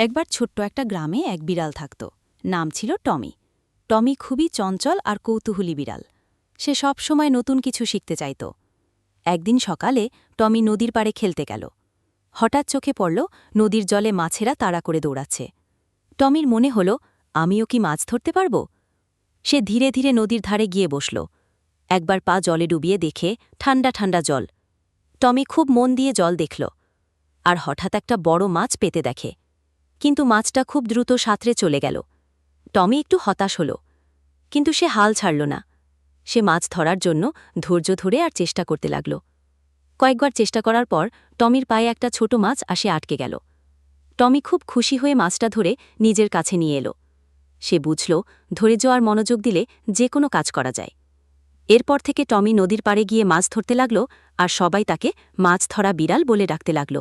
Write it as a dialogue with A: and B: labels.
A: একবার ছোট্ট একটা গ্রামে এক বিড়াল থাকত। নাম ছিল টমি। টমি খুবই চঞ্চল আর কৌতূহলী বিড়াল। সে সব সময় নতুন কিছু শিখতে চাইত। একদিন সকালে টমি নদীর পাড়ে খেলতে গেল। হঠাৎ চোখে পড়ল, নদীর জলে মাছেরা তাড়া করে দৌড়াচ্ছে। টমির মনে হল, আমিও কি মাছ ধরতে পারব? সে ধীরে ধীরে নদীর ধারে গিয়ে বসল। একবার পা জলে ডুবিয়ে দেখে ঠান্ডা ঠান্ডা জল। টমি খুব মন দিয়ে জল দেখল। আর হঠাৎ একটা বড় মাছ পেতে দেখে। কিন্তু মাছটা খুব দ্রুত সাঁতরে চলে গেল। টমি একটু হতাশ হল, কিন্তু সে হাল ছাড়ল না। সে মাছ ধরার জন্য ধৈর্য ধরে আর চেষ্টা করতে লাগল। কয়েকবার চেষ্টা করার পর টমির পায়ে একটা ছোট মাছ আসে আটকে গেল। টমি খুব খুশি হয়ে মাছটা ধরে নিজের কাছে নিয়ে এলো। সে বুঝল, ধৈর্য আর মনোযোগ দিলে যে কোনো কাজ করা যায়। এরপর থেকে টমি নদীর পাড়ে গিয়ে মাছ ধরতে লাগল আর সবাই তাকে মাছ ধরা বিড়াল বলে ডাকতে লাগল।